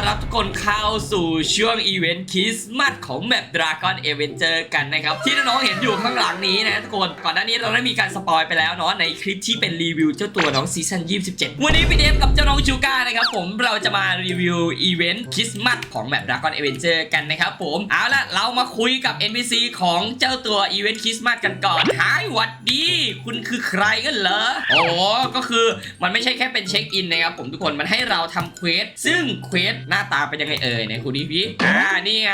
อนรับทุกคนเข้าสู่ช่วงอีเวนต์คริสต์มาสของแมป Dragon Avenger กันนะครับ ที่น้องๆเห็นอยู่ข้างหลังนี้นะทุกคน ก่อนหน้านี้เราได้มีการสปอยไปแล้วเนาะในคลิปที่เป็นรีวิวเจ้าตัวน้องซีซั่น27 วันนี้พี่เดฟกับเจ้าน้องชูก้านะครับผมเราจะมารีวิวอีเวนต์คริสต์มาสของแมป Dragon Avenger กันนะครับผมเอาละเรามาคุยกับ NPC ของเจ้าตัวอีเวนต์คริสต์มาสกันก่อนหายวัดดี คุณคือใครกันเหรอโอ้ก็คือมันไม่ใช่แค่เป็นเช็คอินนะครับผมทุกคนมันให้เราทำเควสซึ่งเควสหน้าตาเป็นยังไงเอ่ยไหนคุณดิพี่อ่านี่ไง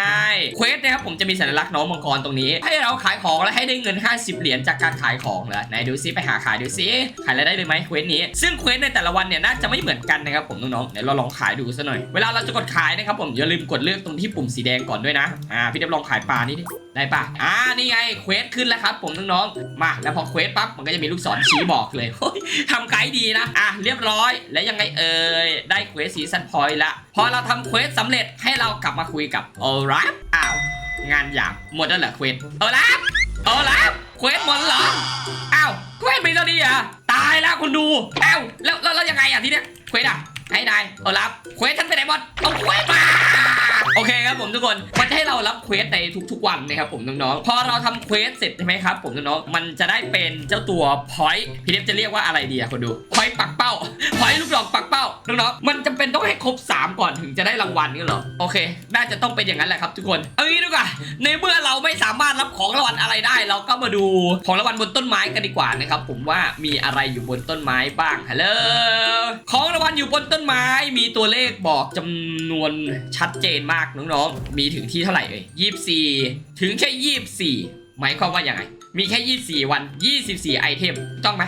เควสนะครับผมจะมีสัญลักษณ์น้องมังกรตรงนี้ ให้เราขายของและให้ได้เงิน 50 เหรียญจากการขายของเหรอไหนดูซิไปหาขายดูซิขายอะไรได้เลยไหมเควสนี้ ซึ่งเควสในแต่ละวันเนี่ยน่าจะไม่เหมือนกันนะครับผมน้องๆเดี๋ยวเราลองขายดูซะหน่อยเวลาเราจะกดขายนะครับผมอย่าลืมกดเลือกตรงที่ปุ่มสีแดงก่อนด้วยนะอ่าพี่เดฟลองขายปลานี่ดิได้ปะอ่านี่ไงเควสขึ้นแล้วครับผมน้องๆมาแล้วพอเควสปั๊บมันก็จะมีลูกศรชี้บอกเลยทำไกด์ดีนะอะเรียบร้อยแล้วยังไงเอ่ยได้เควสซีซันพอยต์ละ พอเราทำเควสสำเร็จให้เรากลับมาคุยกับโอรับอ้าว งานหยาบหมดแล้วเหรอเควสโอรับโอรับเควสหมดเหรออ้าวเควสมีแล้วดีอะตายแล้วคุณดูอ้าวแล้วแล้วยังไงอะทีเนี้ยเควสอะให้นายโอรับเควสฉันไปไหนหมดเอาเควสมา โอเคครับผมทุกคนมันจะให้เรารับเควสในทุกๆวันนะครับผมน้องๆพอเราทำเควสเสร็จใช่ไหมครับผมน้องๆมันจะได้เป็นเจ้าตัวพอยต์พี่เดฟจะเรียกว่าอะไรดีอะคนดูพอยต์ปักเป้าพอยต์ลูกดอกปักเป้าน้องๆมันจำเป็นต้องให้ครบ 3 ก่อนถึงจะได้รางวัลนี่เหรอโอเค น่าจะต้องเป็นอย่างนั้นแหละครับทุกคนเอางี้ดีกว่าในเมื่อเราไม่สามารถรับของรางวัลอะไรได้ เราก็มาดูของรางวัลบนต้นไม้กันดีกว่านะครับผมว่ามีอะไรอยู่บนต้นไม้บ้างฮัลโหลของรางวัลอยู่บนต้นไม้มีตัวเลขบอกจำนวนชัดเจนมากน้องๆ มีถึงที่เท่าไหร่เอ่ยยี่สี่ถึงแค่ยี่สี่หมายความว่าอย่างไง มีแค่24วัน24ไอเทม ต้องไหม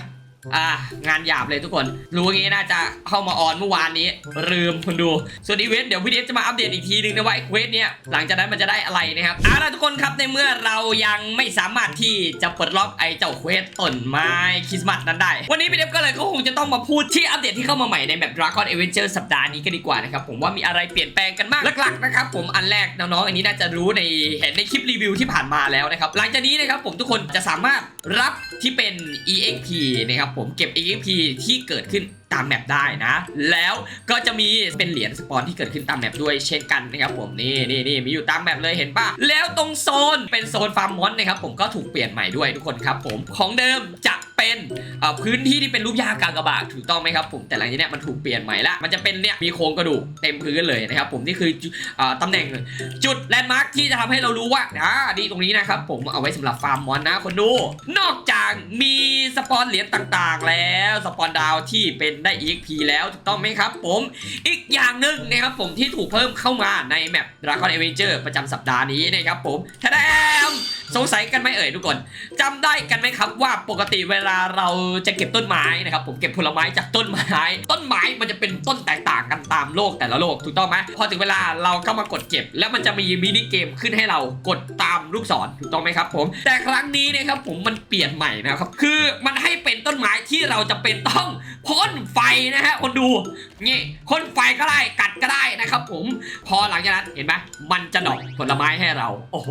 อ่างานหยาบเลยทุกคน รู้งี้น่าจะเข้ามาออนเมื่อวานนี้ลืมคนดู ส่วนอีเวนต์เดี๋ยวพี่เดฟจะมาอัปเดตอีกทีนึงนะว่าไอ้เควสเนี่ยหลังจากนั้นมันจะได้อะไรนะครับเอาล่ะทุกคนครับในเมื่อเรายังไม่สามารถที่จะปลดล็อกไอ้เจ้าเควสต้นไม้คริสต์มาสนั้นได้ วันนี้พี่เดฟก็เลยก็คงจะต้องมาพูดที่อัปเดตที่เข้ามาใหม่ในแบบ Dragon Adventure สัปดาห์นี้กันดีกว่านะครับผมว่ามีอะไรเปลี่ยนแปลงกันบ้างหลักๆนะครับผมอันแรกน้องๆอันนี้น่าจะรู้ในเห็นในคลิปรีวิวที่ผ่านมาแล้วนะครับหลังจากนี้นะครับผมทุกคนจะสามารถรับที่เป็น EXP นะครับผมเก็บ EXP ที่เกิดขึ้นตามแมปได้นะ แล้วก็จะมีเป็นเหรียญสปอนที่เกิดขึ้นตามแมปด้วยเช่นกันนะครับผมนี่นี่นี่มีอยู่ตามแมปเลยเห็นปะแล้วตรงโซนเป็นโซนฟาร์มมอนนะครับผมก็ถูกเปลี่ยนใหม่ด้วยทุกคนครับผมของเดิมจะ เป็นพื้นที่ที่เป็นรูปยากากบาทถูกต้องไหมครับผมแต่หลังจากเนี้ยมันถูกเปลี่ยนใหม่ละมันจะเป็นเนี่ยมีโครงกระดูกเต็มพื้นเลยนะครับผมนี่คืออ่อตำแหน่งจุดแลนด์มาร์คที่จะทำให้เรารู้ว่าอ่าดีตรงนี้นะครับผมเอาไว้สำหรับฟาร์มมอนนะคนดูนอกจากมีสปอนเหรียญต่างๆ แล้วสปอนดาวที่เป็นได้ EXP แล้วถูกต้องไหมครับ ผมอีกอย่างหนึ่งนะครับผมที่ถูกเพิ่มเข้ามาในแมป Dragon Avenger ประจำสัปดาห์นี้นะครับผมทะแดมสงสัยกันไหมเอ่ยทุกคนจำได้กันไหมครับว่าปกติเวลาเราจะเก็บต้นไม้นะครับผมเก็บผลไม้จากต้นไม้ ต้นไม้มันจะเป็นต้นแตกต่างกันตามโลกแต่ละโลกถูกต้องไหมพอถึงเวลาเราก็มากดเก็บ แล้วมันจะมีมินิเกมขึ้นให้เรากดตามลูกศรถูกต้องไหมครับผมแต่ครั้งนี้นะครับผมมันเปลี่ยนใหม่นะครับคือมันให้เป็นต้นไม้ที่เราจะเป็นต้อง พ่นไฟนะฮะคนดูนี่พ่นไฟก็ได้กัดก็ได้นะครับ ผมพอหลังจากนั้นเห็นไหมมันจะดอกผลไม้ให้เรา โอ้โห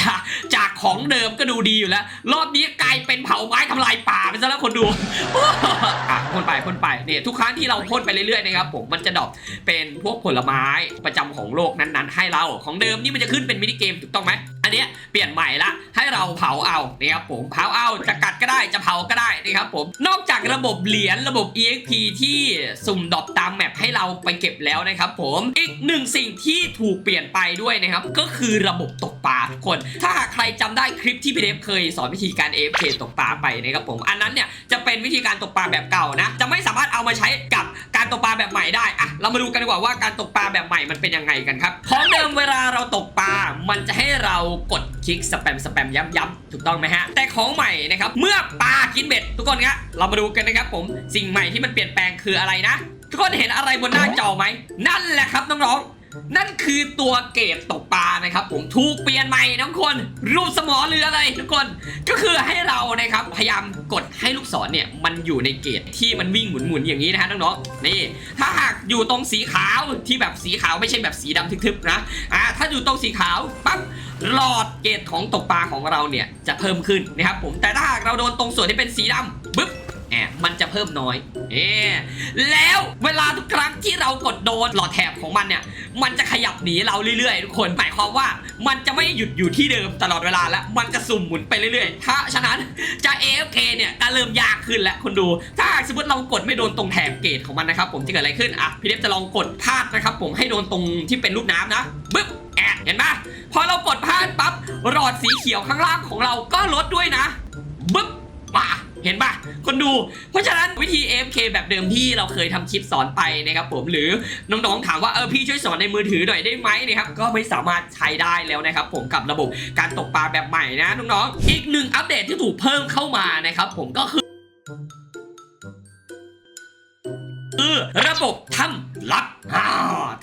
จากจากของเดิมก็ดูดีอยู่แล้ว รอบนี้กลายเป็นเผาไม้ทำลายป่าไปซะแล้วคนดูอะพ่นไปพ่นไปเนี่ยทุกครั้งที่เราพ่นไปเรื่อยๆนะครับผมมันจะดอกเป็นพวกผลไม้ประจำของโลกนั้นๆ ให้เราของเดิมนี่มันจะขึ้นเป็นมินิเกมถูกต้องไหมอันเนี้ยเปลี่ยนใหม่ละให้เราเผาเอานะครับผมเผาเอาจะกัดก็ได้จะเผาก็ได้นะครับผมนอกจากระบบเหรียญระบบ EXP ที่สุ่มดรอปตามแมปให้เราไปเก็บแล้วนะครับผม อีกหนึ่งสิ่งที่ถูกเปลี่ยนไปด้วยนะครับ ก็คือระบบตก ปลาทุกคน ถ้าใครจำได้คลิปที่พี่เดฟเคยสอนวิธีการ AFK ตกปลาไปนะครับผมอันนั้นเนี่ยจะเป็นวิธีการตกปลาแบบเก่านะ จะไม่สามารถเอามาใช้กับการตกปลาแบบใหม่ได้อะเรามาดูกันดีกว่าว่าการตกปลาแบบใหม่มันเป็นยังไงกันครับของเดิมเวลาเราตกปลา มันจะให้เรากดคลิกสแปมสแปมย้ำๆถูกต้องไหมฮะ แต่ของใหม่นะครับเมื่อปลากินเบ็ดทุกคนครับเรามาดูกันนะครับผมสิ่งใหม่ที่มันเปลี่ยนแปลงคืออะไรนะทุกคนเห็นอะไรบนหน้าจอไหมนั่นแหละครับน้องๆ นั่นคือตัวเกรดตกปลานะครับผมถูกเปลี่ยนใหม่นะทุกคน รูปสมอเรืออะไรทุกคน ก็คือให้เรานะครับพยายามกดให้ลูกศรเนี่ยมันอยู่ในเกรดที่มันวิ่งหมุนๆอย่างนี้นะฮะน้องๆนี่ ถ้าหากอยู่ตรงสีขาวที่แบบสีขาวไม่ใช่แบบสีดำทึบๆนะอ่าถ้าอยู่ตรงสีขาวปั๊บหลอดเกรดของตกปลาของเราเนี่ยจะเพิ่มขึ้นนะครับผมแต่ถ้าหากเราโดนตรงส่วนที่เป็นสีดำปึ๊บ มันจะเพิ่มน้อยเอแล้วเวลาทุกครั้งที่เรากดโดนหลอดแถบของมันเนี่ย มันจะขยับหนีเราเรื่อยๆทุกคนหมายความว่ามันจะไม่หยุดอยู่ที่เดิมตลอดเวลาแล้วมันจะสุ่มหมุนไปเรื่อยๆ ถ้าฉะนั้นจะ AFK เนี่ยก็เริ่มยากขึ้นแล้วคุณดู ถ้าสมมติเรากดไม่โดนตรงแถบเกตของมันนะครับผมจะเกิดอะไรขึ้นอะพี่เดฟจะลองกดพลาดนะครับผมให้โดนตรงที่เป็นรูปน้ำนะบึ๊บแอะเห็นปะพอเรากดพลาดปั๊บหลอดสีเขียวข้างล่างของเราก็ลดด้วยนะบึ๊บ เห็นปะคนดู เพราะฉะนั้นวิธี AFK แบบเดิมที่เราเคยทำคลิปสอนไปนะครับผมหรือน้องๆถามว่าเออพี่ช่วยสอนในมือถือหน่อยได้ไหมนะครับก็ไม่สามารถใช้ได้แล้วนะครับผมกับระบบการตกปลาแบบใหม่นะน้องๆอีกหนึ่งอัปเดตที่ถูกเพิ่มเข้ามานะครับผมก็คือคือระบบทำ ลับอ่า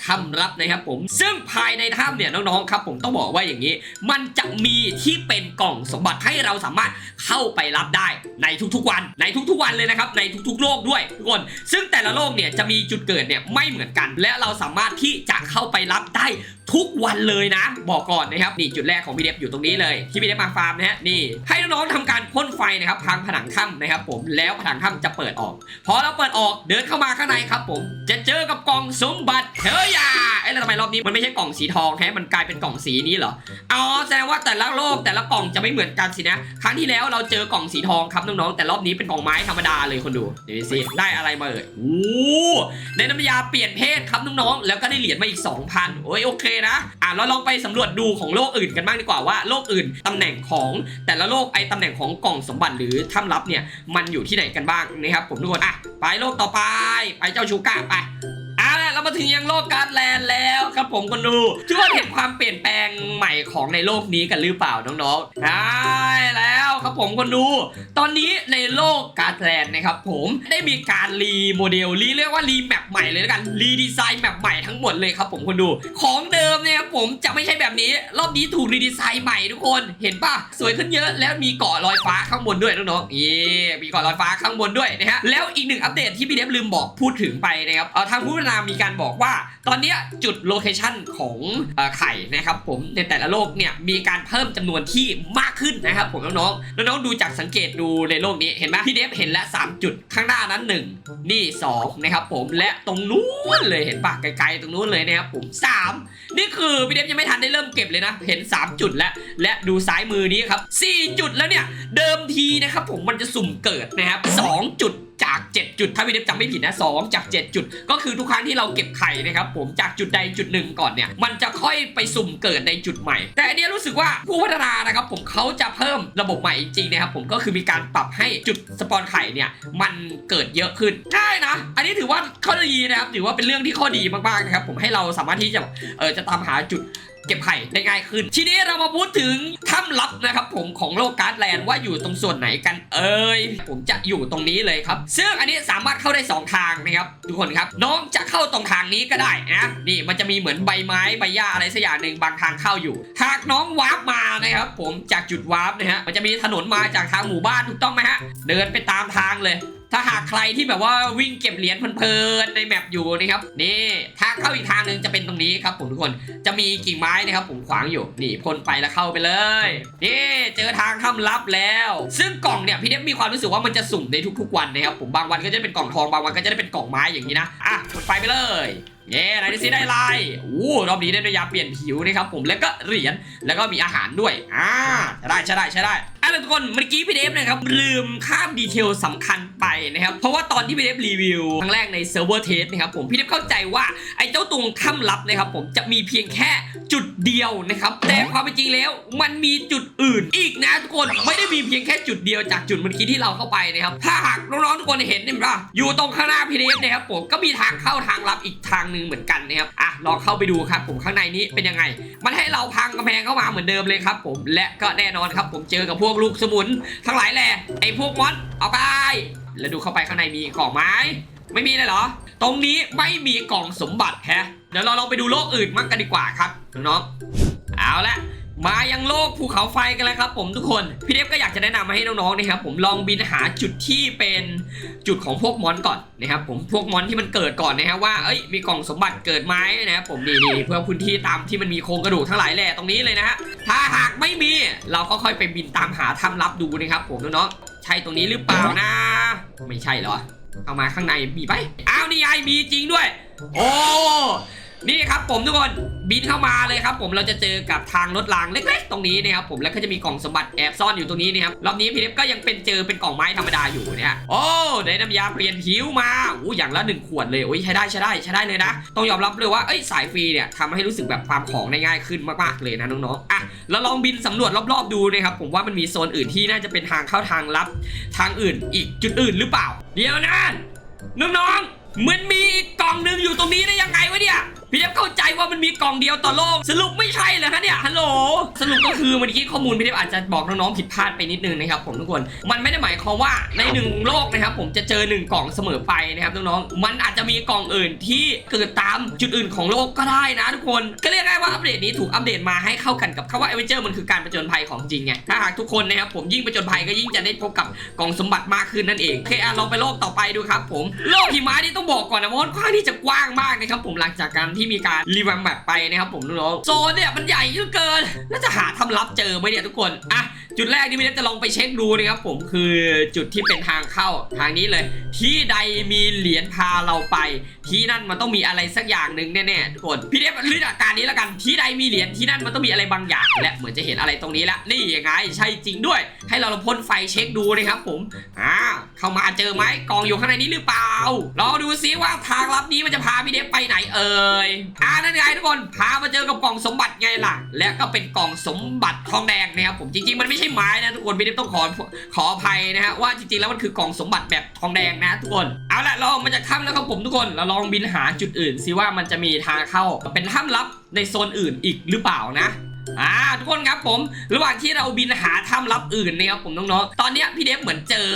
ถ้ำลับนะครับผม ซึ่งภายในถ้ำเนี่ยน้องๆครับผมต้องบอกว่าอย่างนี้ มันจะมีที่เป็นกล่องสมบัติให้เราสามารถเข้าไปรับได้ในทุกๆวัน ในทุกๆวันเลยนะครับ ในทุกๆโลกด้วยทุกคน ซึ่งแต่ละโลกเนี่ยจะมีจุดเกิดเนี่ยไม่เหมือนกัน และเราสามารถที่จะเข้าไปรับได้ทุกวันเลยนะ บอกก่อนนะครับนี่จุดแรกของพี่เดฟอยู่ตรงนี้เลยที่พี่เดฟมาฟาร์มนะฮะนี่ ให้น้องๆทำการพ่นไฟนะครับพังผนังถ้ำนะครับผมแล้วผนังถ้ำจะเปิดออก พอเราเปิดออกเดินเข้ามาข้างในครับผม จะเจอกับกล่องสมบัติเฮ้ยอะไอ้ยแล้วทำไมรอบนี้มันไม่ใช่กล่องสีทองแฮะมันกลายเป็นกล่องสีนี้เหรออ๋อแสดงว่าแต่ละโลกแต่ละกล่องจะไม่เหมือนกันสินะ ครั้งที่แล้วเราเจอกล่องสีทองครับน้องๆแต่รอบนี้เป็นกล่องไม้ธรรมดาเลยคนดูเดี๋ยวสิได้อะไรมาเอ่ยโอ้ในน้ำยาเปลี่ยนเพศครับน้องๆแล้วก็ได้เหรียญมาอีก 2,000โอ้ยโอเคนะอะเราลองไปสำรวจดูของโลกอื่นกันบ้างดีกว่าว่าโลกอื่นตำแหน่งของแต่ละโลกไอ้ตำแหน่งของกล่องสมบัติหรือถ้ำลับเนี่ยมันอยู่ที่ไหนกันบ้างนะครับผมทุกคนอะไปโลกต่อไปไปเจ้าชูก้าไป ถึงยังโลกการ์ดแลนด์แล้วครับผมคนดูทุกคนเห็นความเปลี่ยนแปลงใหม่ของในโลกนี้กันหรือเปล่าน้องๆได้แล้วครับผมคนดู ตอนนี้ในโลกการ์ดแลนด์นะครับผมได้มีการรีโมเดลรีเรียกว่ารีแมปใหม่เลยแล้วกันรีดีไซน์แมปใหม่ทั้งหมดเลยครับผมคนดู ของเดิมเนี่ยครับผมจะไม่ใช่แบบนี้ รอบนี้ถูกรีดีไซน์ใหม่ทุกคนเห็นปะสวยขึ้นเยอะแล้วมีเกาะลอยฟ้าข้างบนด้วยน้องๆนี่มีเกาะลอยฟ้าข้างบนด้วยนะฮะแล้วอีกหนึ่งอัปเดตที่พี่เดฟลืมบอกพูดถึงไปนะครับเอ่อทางผู้พัฒนามีการบอกว่าตอนนี้จุดโลเคชันของอไข่นะครับผมในแต่ละโลกเนี่ยมีการเพิ่มจำนวนที่มากขึ้นนะครับผมน้องๆน้องๆดูจากสังเกตดูในโลกนี้เห็นไหมพี่เดฟเห็นแล้ว3จุดข้างหน้านั้น 1 นี่ 2 นะครับผมและตรงนู้นเลยเห็นปะไกลๆตรงนู้นเลยนะครับผม 3 นี่คือพี่เดฟยังไม่ทันได้เริ่มเก็บเลยนะ เห็น 3 จุดแล้วและดูซ้ายมือนี้ครับ4จุดแล้วเนี่ยเดิมทีนะครับผมมันจะสุ่มเกิดนะครับ2จุด จาก 7 จุด ถ้าพี่เดฟจำไม่ผิดนะ2จาก 7 จุด ก็คือทุกครั้งที่เราเก็บไข่นะครับผมจากจุดใดจุดหนึ่งก่อนเนี่ยมันจะค่อยไปสุ่มเกิดในจุดใหม่ แต่อันนี้รู้สึกว่าผู้พัฒนานะครับผมเขาจะเพิ่มระบบใหม่จริงนะครับผมก็คือมีการปรับให้จุดสปอนไข่เนี่ยมันเกิดเยอะขึ้นใช่นะ อันนี้ถือว่าข้อดีนะครับถือว่าเป็นเรื่องที่ข้อดีมากๆนะครับผมให้เราสามารถที่จะเออจะตามหาจุดเก็บไข่ได้ง่ายขึ้น ทีนี้เรามาพูดถึงถ้ำลับนะครับผมของโลกการ์ดแลนด์ว่าอยู่ตรงส่วนไหนกันเอ่ยผมจะอยู่ตรงนี้เลยครับซึ่งอันนี้สามารถเข้าได้ 2 ทางนะครับทุกคนครับ น้องจะเข้าตรงทางนี้ก็ได้นะนี่มันจะมีเหมือนใบไม้ใบหญ้าอะไรสักอย่างหนึ่งบางทางเข้าอยู่ หากน้องวาร์ปมานะครับ ผมจากจุดวาร์ปนะฮะมันจะมีถนนมาจากทางหมู่บ้านถูกต้องไหมฮะเดินไปตามทางเลยถ้าหากใครที่แบบว่าวิ่งเก็บเหรียญเพลินๆในแมปอยู่นะครับนี่ทางเข้าอีกทางหนึ่งจะเป็นตรงนี้ครับผมทุกคนจะมีกิ่งไม้นะครับผมขวางอยู่นี่พ่นไปแล้วเข้าไปเลยนี่เจอทางถ้ำลับแล้ว ซึ่งกล่อง พี่เดฟมีความรู้สึกว่ามันจะสุ่มในทุกๆวันนะครับผมบางวันก็จะเป็นกล่องทองบางวันก็จะได้เป็นกล่องไม้อย่างนี้นะอะกดไฟไปเลยเย้ไหนดูซิได้อะไรโอ้รอบนี้ได้ระยาเปลี่ยนผิวนะครับผมแล้วก็เหรียญแล้วก็มีอาหารด้วยอ่าใช่ได้ใช่ได้ใช่ได้ อะแล้วทุกคนเมื่อกี้พี่เดฟนะครับลืมข้ามดีเทลสำคัญไปนะครับเพราะว่าตอนที่พี่เดฟรีวิวครั้งแรกในเซิร์ฟเวอร์เทสนะครับผมพี่เดฟเข้าใจว่าไอ้เจ้าตรงถ้ำลับนะครับผมจะมีเพียงแค่จุดเดียวนะครับแต่ความเป็นจริงแล้วมันมีจุดอื่น อีกนะทุกคนไม่ได้มีเพียงแค่จุดเดียวจากจุดเมื่อกี้ที่เราเข้าไปนะครับถ้าหากน้องๆทุกคนเห็นเนี่ยป่ะอยู่ตรงข้างหน้าพี่เดฟนะครับผมก็มีทางเข้าทางลับอีกทางหนึ่งเหมือนกันนะครับอะลองเข้าไปดูครับผมข้างในนี้เป็นยังไง มันให้เราพังกำแพงเข้ามาเหมือนเดิมเลยครับผมและก็แน่นอนครับผมเจอกับพวกลูกสมุนทั้งหลายแหละไอ้พวกมอสเอาไป แล้วดูเข้าไปข้างในมีกล่องไม้ไม่มีเลยเหรอ ตรงนี้ไม่มีกล่องสมบัติแฮะเดี๋ยวเราลองไปดูโลกอื่นมั่งกันดีกว่าครับน้องๆเอาละ มายังโลกภูเขาไฟกันแล้วครับผมทุกคน พี่เดฟก็อยากจะแนะนำมาให้น้องๆนะครับผมลองบินหาจุดที่เป็นจุดของพวกมอนก่อนนะครับผมพวกมอนที่มันเกิดก่อนนะฮะว่าเอ้ยมีกล่องสมบัติเกิดไหมนะครับผมนี่นี่เพื่อพื้นที่ตามที่มันมีโครงกระดูกทั้งหลายแหล่ตรงนี้เลยนะฮะถ้าหากไม่มีเราก็ค่อยไปบินตามหาถ้ำลับดูนะครับผมน้องๆใช่ตรงนี้หรือเปล่านะ ไม่ใช่เหรอเอามาข้างในมีไปอ้าวนี่ไงมีจริงด้วย โอ้ นี่ครับผมทุกคนบินเข้ามาเลยครับผมเราจะเจอกับทางรถรางเล็ก ๆ ตรงนี้นะครับผมแล้วก็จะมีกล่องสมบัติแอบซ่อนอยู่ตรงนี้นะครับรอบนี้พี่เล็บก็ยังเป็นเจอเป็นกล่องไม้ธรรมดาอยู่เนี่ยโอ้ได้น้ำยาเปลี่ยนผิวมาอู้อย่างละหนึ่งขวดเลยโอ้ยใช้ได้ใช้ได้ใช้ได้เลยนะต้องยอมรับเลยว่าเอ้ยสายฟรีเนี่ยทำให้รู้สึกแบบความของได้ง่ายขึ้นมากๆเลยนะน้องๆอะเราลองบินสำรวจรอบๆดูนะครับผมว่ามันมีโซนอื่นที่น่าจะเป็นทางเข้าทางลับ ทางอื่นอีกจุดอื่นหรือเปล่า เดี๋ยวนะน้องๆมันมีอีกกล่องหนึ่งอยู่ตรงนี้ได้ยังไงวะเนี่ย พี่เดฟเข้าใจว่ามันมีกล่องเดียวต่อโลก สรุปไม่ใช่เหรอฮะเนี่ยฮัลโหลสรุปก็คือเมื่อกี้ข้อมูลพี่เดฟอาจจะบอกน้องๆผิดพลาดไปนิดนึงนะครับผมทุกคนมันไม่ได้หมายความว่าในหนึ่งโลกนะครับผมจะเจอหนึ่งกล่องเสมอไปนะครับน้องๆมันอาจจะมีกล่องอื่นที่เกิดตามจุดอื่นของโลกก็ได้นะทุกคนก็เรียกได้ว่าอัปเดตนี้ถูกอัปเดตมาให้เข้ากันกับคำว่าเอเวนเจอร์มันคือการประจนภัยของจริงไงถ้าหากทุกคนนะครับผมยิ่งประจนภัยก็ยิ่งจะได้พบกับกล่องสมบัติมากขึ้นนั่นเองโอเคอะลองไปโลกต่อไปดูครับผมโลกหิมะนี่ต้องบอกก่อนนะว่าค่อนข้างที่จะกว้างมากนะครับผมหลังจากการทที่มีการรีแวมแบบไปนะครับผมน้องๆโซนเนี่ยมันใหญ่เหลือเกินน่าจะหาทำลับเจอไหมเนี่ยทุกคนอะ จุดแรกที่พี่เล็กจะลองไปเช็คดูนะครับผมคือจุดที่เป็นทางเข้าทางนี้เลย ที่ใดมีเหรียญพาเราไป ที่นั่นมันต้องมีอะไรสักอย่างหนึ่งแน่ๆทุกคนพี่เล็กเลือกอาการนี้แล้วกัน ที่ใดมีเหรียญที่นั่นมันต้องมีอะไรบางอย่างและเหมือนจะเห็นอะไรตรงนี้ละนี่ยังไงใช่จริงด้วย ให้เราลองพ่นไฟเช็คดูนะครับผมอ่าเข้ามาเจอไหมกองอยู่ข้างในนี้หรือเปล่าลองดูซิว่าทางลับนี้มันจะพาพี่เดฟไปไหนเอ่ยอ่านั่นไงทุกคนพามาเจอกับกล่องสมบัติไงล่ะ และก็เป็นกล่องสมบัติทองแดงนะครับผมจริงๆมันไม่ช่ไม้นะทุกคนพี่เดฟต้องขอขออภัยนะฮะว่าจริงๆแล้วมันคือกล่องสมบัติแบบทองแดงนะทุกคนเอาละเราออกมาจากถ้ำแล้วครับผมทุกคนเราลองบินหาจุดอื่นซิว่ามันจะมีทางเข้าเป็นถ้ำลับในโซนอื่นอีกหรือเปล่านะอ่าทุกคนครับผมระหว่างที่เราบินหาถ้ำลับอื่นนะครับผมน้องๆตอนนี้พี่เดฟเหมือนเจอ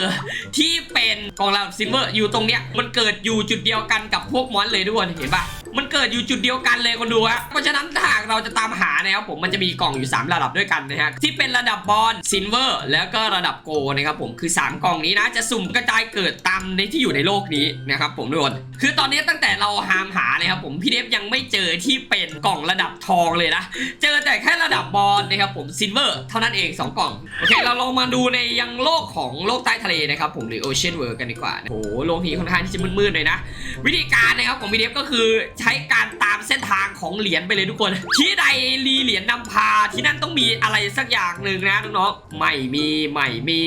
ที่เป็นกองเราซิลเวอร์อยู่ตรงเนี้ยมันเกิดอยู่จุดเดียวกันกับพวกมอนเลยทุกคนเห็นปะ มันเกิดอยู่จุดเดียวกันเลยคนดูฮะเพราะฉะนั้นถ้าหากเราจะตามหานะครับผมมันจะมีกล่องอยู่ 3 ระดับด้วยกันนะฮะที่เป็นระดับบอลซิลเวอร์แล้วก็ระดับโกนะครับผมคือ 3 กล่องนี้นะจะสุ่มกระจายเกิดตามในที่อยู่ในโลกนี้นะครับผมทุกคนคือตอนนี้ตั้งแต่เราหามหาเลยครับผมพี่เดฟยังไม่เจอที่เป็นกล่องระดับทองเลยนะเจอแต่แค่ระดับบอลนะครับผมซิลเวอร์เท่านั้นเอง 2 กล่องโอเคเราลองมาดูในยังโลกของโลกใต้ทะเลนะครับผมหรือโอเชียนเวิร์กันดีกว่าโอ้โหโลกนี้ค่อนข้างที่จะมืดๆเลยนะ วิธีการนะครับของพี่เดฟก็คือใช้การตามเส้นทางของเหรียญไปเลยทุกคน ที่ใดรีเหรียญนำพาที่นั่นต้องมีอะไรสักอย่างหนึ่งนะน้องๆไม่มีไม่มี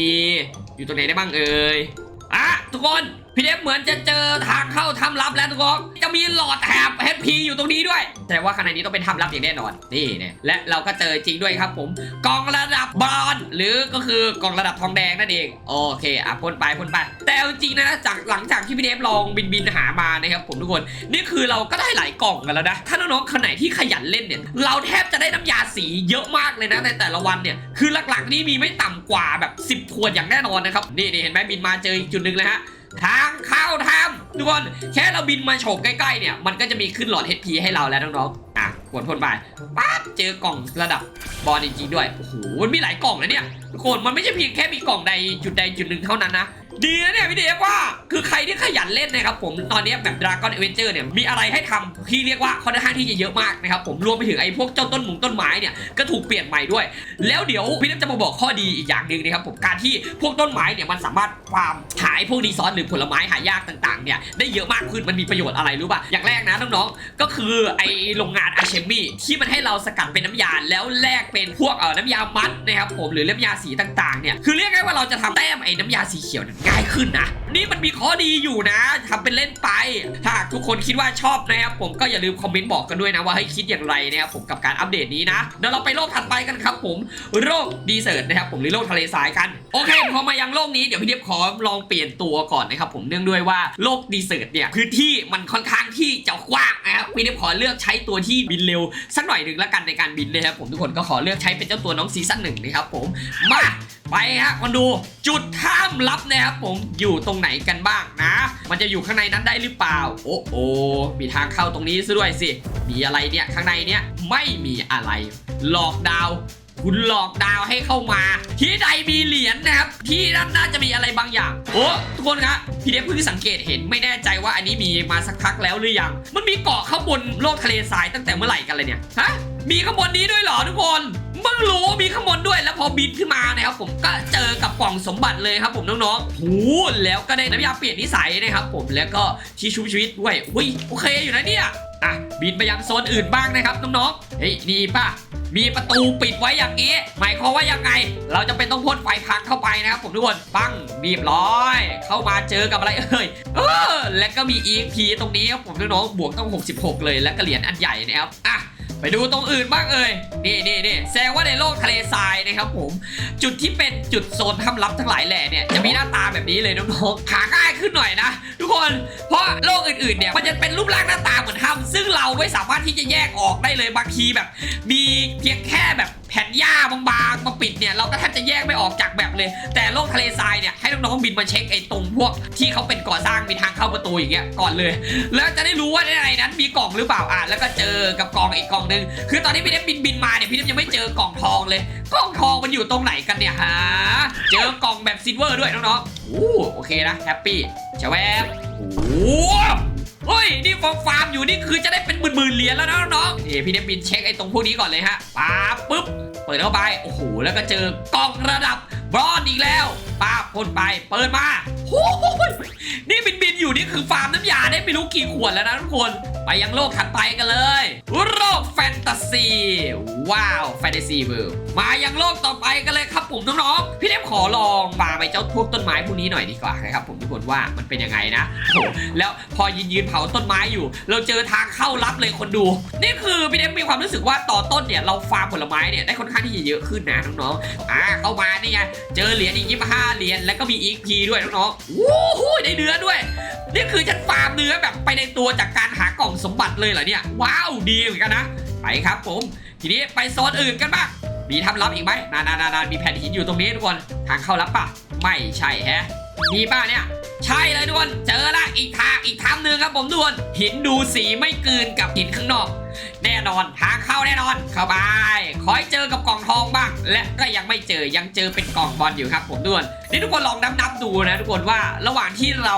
อยู่ตรงไหนได้บ้างเอ่ยอะทุกคน พี่เดฟเหมือนจะเจอทางเข้าถ้ำลับแล้วทุกคนจะมีหลอดแถบ HP อยู่ตรงนี้ด้วย แต่ว่าขณะนี้ต้องเป็นถ้ำลับอย่างแน่นอนนี่เนี่ยและเราก็เจอจริงด้วยครับผมกล่องระดับบอลหรือก็คือกล่องระดับทองแดงนั่นเอง โอเคอะพ่นไปพ่นไป แต่จริงนะจากหลังจากที่พี่เดฟลองบินบินหามานะครับผมทุกคน นี่คือเราก็ได้หลายกล่องกันแล้วนะถ้าน้องๆคนไหนที่ขยันเล่นเนี่ยเราแทบจะได้น้ำยาสีเยอะมากเลยนะในแต่ละวันเนี่ยคือหลักๆนี่มีไม่ต่ำกว่าแบบ 10ขวดอย่างแน่นอนนะครับนี่นี่เห็นไหมบินมาเจออีกจุดหนึ่งเลยฮะ ทางเข้าถ้ำทุกคนแค่เราบินมาโฉบใกล้ๆเนี่ย มันก็จะมีขึ้นหลอด HP ให้เราแล้วน้องๆอะกดพ่นไปปั๊บเจอกล่องระดับบอลจริงๆด้วยโอ้โหมันมีหลายกล่องนะเนี่ยทุกคนมันไม่ใช่เพียงแค่มีกล่องใดจุดใดจุดหนึ่งเท่านั้นนะ ดีนะเนี่ยพี่เดฟว่าคือใครที่ขยันเล่นนะครับผมตอนนี้แบบ Dragon Adventure เนี่ยมีอะไรให้ทำที่เรียกว่าค่อนข้างที่จะเยอะมากนะครับผมรวมไปถึงไอ้พวกเจ้าต้นหมุงต้นไม้เนี่ยก็ถูกเปลี่ยนใหม่ด้วย แล้วเดี๋ยวพี่เดฟจะมาบอกข้อดีอีกอย่างหนึ่งนะครับผมการที่พวกต้นไม้เนี่ยมันสามารถฟามหาไอ้พวกดีซอนหรือผลไม้หายากต่างๆเนี่ยได้เยอะมากขึ้นมันมีประโยชน์อะไรรู้ป่ะอย่างแรกนะน้องๆก็คือไอ้โรงงานอาเชมี่ที่มันให้เราสกัดเป็นน้ำยาแล้วแลกเป็นพวกเอ่อน้ำยามัดนะครับผมหรือน้ำยาสีต่างๆเนี่ยคือเรียกได้ว่าเราจะทำแต้มไอ้น้ำยาสีเขียวเนี่ยง่ายขึ้นนะ นี่มันมีข้อดีอยู่นะทำเป็นเล่นไปถ้าหากทุกคนคิดว่าชอบนะครับผมก็อย่าลืมคอมเมนต์บอกกันด้วยนะว่าให้คิดอย่างไรนะครับผมกับการอัปเดตนี้นะเดี๋ยวเราไปโลกถัดไปกันครับ ผมโลกดีเซิร์ตนะครับผมหรือโลกทะเลทรายกันโอเคพอมายังโลกนี้เดี๋ยวพี่เดียบขอลองเปลี่ยนตัวก่อนนะครับผมเนื่องด้วยว่าโลกดีเซิร์ตเนี่ยพื้นที่มันค่อนข้างที่จะกว้างนะครับพี่เดียบขอเลือกใช้ตัวที่บินเร็วสักหน่อยหนึ่งแล้วกันในการบินนะครับผมทุกคนก็ขอเลือกใช้เป็นเจ้าตัวน้องซีซั่นหนึ่งนะครับผมมา ไปฮะคนดูจุดถ้ำลับนะครับผมอยู่ตรงไหนกันบ้างนะ มันจะอยู่ข้างในนั้นได้หรือเปล่า โอ้โอมีทางเข้าตรงนี้ซะด้วยสิ มีอะไรเนี่ยข้างในเนี่ยไม่มีอะไร หลอกดาวคุณหลอกดาวให้เข้ามา ที่ใดมีเหรียญนะครับ ที่นั่นน่าจะมีอะไรบางอย่าง โอ้ทุกคนครับพี่เดฟเพิ่งสังเกตเห็นไม่แน่ใจว่าอันนี้มีมาสักพักแล้วหรือยัง มันมีเกาะข้างบนโลกทะเลทรายตั้งแต่เมื่อไหร่กันเลยเนี่ยฮะมีข้างบนนี้ด้วยเหรอทุกคน มึงรู้มีข้างบนด้วยแล้วพอบินขึ้นมานะครับผมก็เจอกับกล่องสมบัติเลยครับผมน้องๆหูแล้วก็ได้น้ำยาเปลี่ยนนิสัยนะครับผมแล้วก็ชีชุบชีวิตด้วยอุ้ยโอเคอยู่นะเนี่ยอะบินไปยังโซนอื่นบ้างนะครับน้องๆเฮ้ยนี่ป่ะมีประตูปิดไว้อย่างนี้ หมายความว่ายังไง เราจะเป็นต้องพ่นไฟพังเข้าไปนะครับผมทุกคนปังเรีบร้อย เข้ามาเจอกับอะไรเอ่ยเออและก็มี EXP ตรงนี้ครับผมน้องๆบวกต้อง 66 เลย และก็เหรียญอันใหญ่นะครับอะไปดูตรงอื่นบ้างเอ่ย นี่นี่นี่แสดงว่าในโลกทะเลทรายนะครับผม จุดที่เป็นจุดโซนถ้ำลับทั้งหลายแหล่เนี่ย จะมีหน้าตาแบบนี้เลยน้องๆ หาง่ายขึ้นหน่อยนะ ทุกคน เพราะโลกอื่นๆเนี่ย มันจะเป็นรูปร่างหน้าตาเหมือนถ้ำซึ่งเราไม่สามารถที่จะแยกออกได้เลยบางทีแบบ มีเพียงแค่แบบแผ่นหญ้าบางๆมาปิดเนี่ยเราก็แทบจะแยกไม่ออกจากแบบเลย แต่โลกทะเลทรายเนี่ยให้น้องๆบินมาเช็คไอ้ตรงพวกที่เขาเป็นก่อสร้างมีทางเข้าประตูอย่างเงี้ยก่อนเลย แล้วจะได้รู้ว่าในนั้นมีกล่องหรือเปล่าอะแล้วก็เจอกับกล่องอีกกล่องหนึ่งคือตอนนี้พี่เดฟบินบินมาเนี่ยพี่เดฟยังไม่เจอกล่องทองเลย กล่องทองมันอยู่ตรงไหนกันเนี่ยฮะเจอกล่องแบบซิลเวอร์ด้วยน้องๆโอ้โอเคนะแฮปปี้ชะแวบโอ้ ฟาร์มฟาร์มอยู่นี่คือจะได้เป็นหมื่นหมื่นเหรียญแล้วนะน้องๆนี่พี่เดฟบินเช็คไอ้ตรงพวกนี้ก่อนเลยฮะป๊าบปุ๊บเปิดเข้าไปโอ้โหแล้วก็เจอกล่องระดับบรอนอีกแล้ว ป้าพ่นไป เปิดมาโอ้โหนี่บินบินอยู่นี่คือฟาร์มน้ำยาได้ไม่รู้กี่ขวดแล้วนะทุกคน ไปยังโลกถัดไปกันเลย โลกแฟนตาซี ว้าว แฟนตาซีเวิลด์มายังโลกต่อไปกันเลยครับผมน้องๆ พี่เทพขอลองมาไปเจ้าพวกต้นไม้พวกนี้หน่อยดีกว่านะครับผมทุกคนว่ามันเป็นยังไงนะ แล้วพอยืนยืนเผาต้นไม้อยู่ เราเจอทางเข้าลับเลยคนดู นี่คือพี่เทพมีความรู้สึกว่าต่อต้นเนี่ยเราฟาร์มผลไม้เนี่ยได้ค่อนข้างที่จะเยอะขึ้นนะน้องๆ อ่าเข้ามานี่ไงเจอเหรียญอีกยี่ห้าเหรียญแล้วก็มีอีกพีด้วยน้องๆโอ้โหได้เนื้อด้วย นี่คือฉันฟาร์มเนื้อแบบไปในตัวจากการหากล่องสมบัติเลยเหรอเนี่ย ว้าวดีเหมือนกันนะ ไปครับผม ทีนี้ไปโซนอื่นกันบ้างมีทำลับอีกไหมนานานานมีแผ่นหินอยู่ตรงนี้ทุกคน ทางเข้าลับปะไม่ใช่แฮะมีป่ะเนี่ย ใช่เลยทุกคน เจอละอีกทางอีกทางหนึ่งครับผมทุกคนหินดูสีไม่กลืนกับหินข้างนอก แน่นอนทางเข้าแน่นอน เข้าไปขอให้เจอกับกล่องทองบ้าง และก็ยังไม่เจอยังเจอเป็นกล่องบอลอยู่ครับผมทุกคนนี่ทุกคนลองนับนับๆดูนะทุกคนว่าระหว่างที่เรา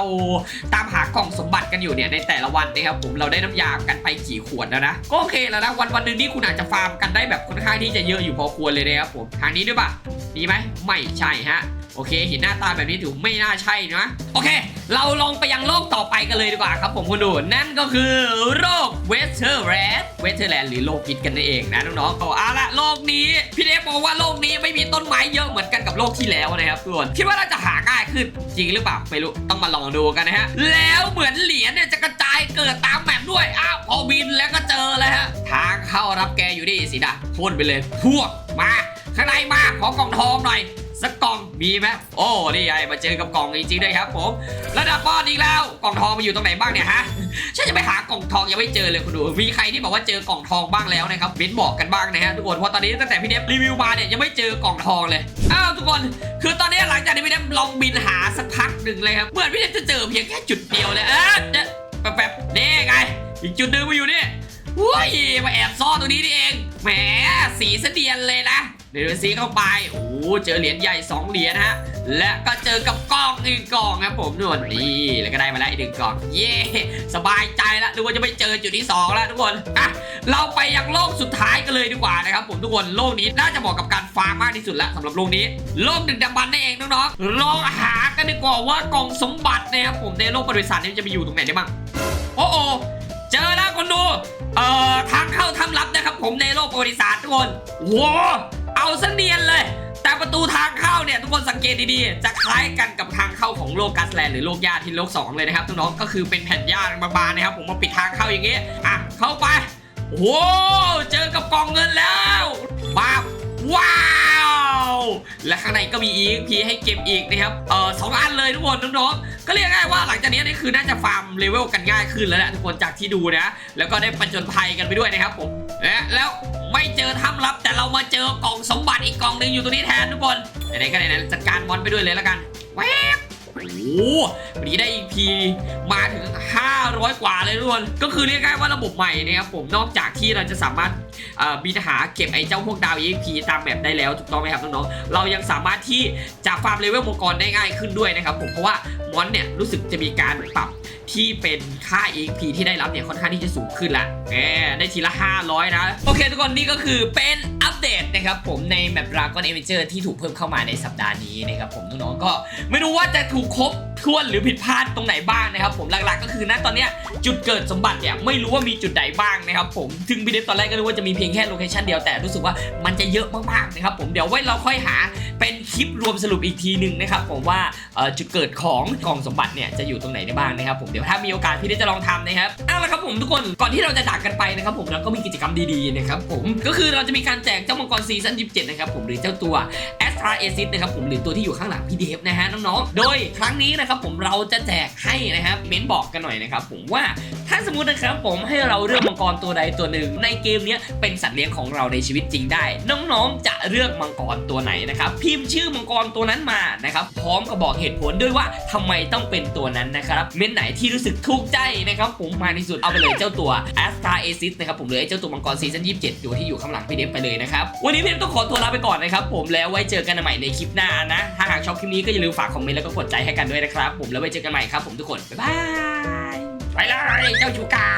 ตามหากล่องสมบัติกันอยู่เนี่ยในแต่ละวันนะครับผมเราได้น้ำยากันไปกี่ขวดแล้วนะก็โอเคแล้วนะวันวันหนึ่งนี่คุณอาจจะฟาร์มกันได้แบบค่อนข้างที่จะเยอะอยู่พอควรเลยนะครับผมทางนี้ด้วยปะมีไหมไม่ใช่ฮะ อเคเห็นหน้าตาแบบนี้ถือไม่น่าใช่นะโอเค เราลองไปยังโลกต่อไปกันเลยดีกว่าครับผมคุณดูนั่นก็คือโรคเวสเทอร์แลนด์เวสเทอร์แลนด์หรือโลกพิษกันนั่นเองนะน้องๆเอาละโลกนี้พี่เดฟบอกว่าโลกนี้ไม่มีต้นไม้เยอะเหมือนกันกับโลกที่แล้วนะครับทุกคนคิดว่าน่าจะหาง่ายขึ้นจริงหรือเปล่าไม่รู้ต้องมาลองดูกันนะฮะแล้วเหมือนเหรียญเนี่ยจะกระจายเกิดตามแมปด้วยอ้าวพอบินแล้วก็เจอแล้วฮะทางเข้ารับแกอยู่นี่สินะพ่นไปเลยพวกมาข้างในมาขอกล่องทองหน่อย สักกล่องมีไหมโอ้นี่ไงมาเจอกับกล่องจริงๆด้วยครับผมระดับบอลอีกแล้วกล่องทองมาอยู่ตรงไหนบ้างเนี่ยฮะฉันจะไปหากล่องทองยังไม่เจอเลยคุณดูมีใครที่บอกว่าเจอกล่องทองบ้างแล้วนะครับเม้นบอกกันบ้างนะฮะทุกคนเพราะตอนนี้ตั้งแต่พี่เนฟรีวิวมาเนี่ยยังไม่เจอกล่องทองเลยอ้าวทุกคนคือตอนนี้หลังจากที่พี่เนฟลองบินหาสักพักหนึ่งเลยครับเหมือนพี่เนฟจะเจอเพียงแค่จุดเดียวเลยเออเนี่ยแป๊บๆนี่ไงอีกจุดหนึ่งมาอยู่นี่ อุ้ยมาแอบซ่อนตรงนี้นี่เอง แหมสีเสดียนเลยนะ เดี๋ยวสีเข้าไป โอ้เจอเหรียญใหญ่ 2 เหรียญนะฮะ และก็เจอกับกล่องอีกกล่องครับผมนวลนี่แล้วก็ได้มาแล้วอีกหนึ่งกล่อง เย้สบายใจแล้วดูว่าจะไม่เจอจุดที่ 2 แล้วทุกคน อะ เราไปยังโลกสุดท้ายกันเลยดีกว่านะครับผมทุกคน โลกนี้น่าจะเหมาะกับการฟาร์มมากที่สุดแล้วสำหรับโลกนี้ โลกดึกดำบรรพ์นั่นเองน้องๆลองหากันดีกว่าว่ากล่องสมบัตินะครับผมในโลกบริษัทนี้จะไปอยู่ตรงไหนได้บ้าง เอ่อทางเข้าถ้ำลับนะครับ ผมในโลกประวัติศาสตร์ทุกคนโว้เอาซะเนียนเลย แต่ประตูทางเข้าเนี่ยทุกคนสังเกตดีๆ จะคล้ายกันกับทางเข้าของโลกกัสแลนหรือโลกหญ้าที่โลก 2 เลยนะครับน้องๆก็คือเป็นแผ่นหญ้าบางๆนะครับ ผมมาปิดทางเข้าอย่างงี้อะเข้าไปโอ้เจอกับกองเงินแล้วมา ว้าว และข้างในก็มีอีกพีให้เก็บอีกนะครับ เอ่อสองอันเลยทุกคนน้องๆ ก็เรียกง่ายว่าหลังจากนี้นี่คือน่าจะฟาร์มเลเวลกันง่ายขึ้นแล้วแหละทุกคนจากที่ดูนะ แล้วก็ได้ปัจจนภัยกันไปด้วยนะครับผม และแล้วไม่เจอถ้ำลับแต่เรามาเจอกล่องสมบัติอีกกล่องหนึ่งอยู่ตรงนี้แทนทุกคนไหนๆก็ไหนๆจัดการมอนไปด้วยเลยแล้วกันแวบ อ้โหวันนี้ได้อีพีมาถึง 500 กว่าเลยทุกคนก็คือเรียกได้ว่าระบบใหม่นะครับผมนอกจากที่เราจะสามารถบินหาเก็บไอ้เจ้าพวกดาว EXP ตามแบบได้แล้วถูกต้องไหมครับน้องๆเรายังสามารถที่จะฟาร์มเลเวลมังกรได้ง่ายขึ้นด้วยนะครับผมเพราะว่ามอนเนี่ยรู้สึกจะมีการปรับ ที่เป็นค่า EXP ที่ได้รับเนี่ยค่อนข้างที่จะสูงขึ้นละแหมได้ทีละ 500 นะ โอเคทุกคนนี่ก็คือเป็นอัปเดตนะครับผมในแมป Dragon Adventure ที่ถูกเพิ่มเข้ามาในสัปดาห์นี้นะครับผมน้องๆก็ไม่รู้ว่าจะถูกครบ ถ้วนหรือผิดพลาดตรงไหนบ้างนะครับ ผมหลักๆก็คือณตอนเนี้ยจุดเกิดสมบัติเนี่ยไม่รู้ว่ามีจุดใดบ้างนะครับผมถึงพี่เดฟตอนแรกก็นึกว่าจะมีเพียงแค่โลเคชันเดียวแต่รู้สึกว่ามันจะเยอะมากๆนะครับผมเดี๋ยวไว้เราค่อยหาเป็นคลิปรวมสรุปอีกทีหนึ่งนะครับผมว่าจุดเกิดของกล่องสมบัติเนี่ยจะอยู่ตรงไหนได้บ้างนะครับผมเดี๋ยวถ้ามีโอกาสพี่เดฟจะลองทำนะครับเอาละครับผมทุกคนก่อนที่เราจะจากกันไปนะครับผมเราก็มีกิจกรรมดีๆนะครับผมก็คือเราจะมีการแจกเจ้ามังกรซีซั่น 27 นะครับผมหรือเจ้าตัว t r a a c i d นะครับผมหรือตัวที่อยู่ข้างหลังพี่เดฟนะฮะน้องๆ โดยครั้งนี้นะครับผมเราจะแจกให้นะครับเม้นบอกกันหน่อยนะครับผมว่าถ้าสมมตินะครับผมให้เราเลือกมังกรตัวใดตัวหนึ่ง ในเกมนี้เป็นสัตว์เลี้ยงของเราในชีวิตจริงได้ น้องๆ จะเลือกมังกรตัวไหนนะครับพิมพ์ชื่อมังกรตัวนั้นมานะครับพร้อมกับบอกเหตุผลด้วยว่าทำไมต้องเป็นตัวนั้นนะครับเม้นไหนที่รู้สึกถูกใจนะครับผมมาที่สุดเอาไปเลยเจ้าตัว a s t r a a c i d นะครับผมหรือเจ้าตัวมังกรซีซั่น27ตัวที่อยู่ข้างหลังพี่เดฟไปเลยนะครับวันนี้พี่เดฟต้องขอตัวลาไปก่อนนะครับผมแล้วไว้เจอกันใหม่ในคลิปหน้านะ ถ้าหากชอบคลิปนี้ก็อย่าลืมฝากคอมเมนต์แล้วก็กดใจให้กันด้วยนะครับ ผมแล้วไว้เจอกันใหม่ครับผมทุกคน บ๊ายบาย ไปเลยเจ้าชูกา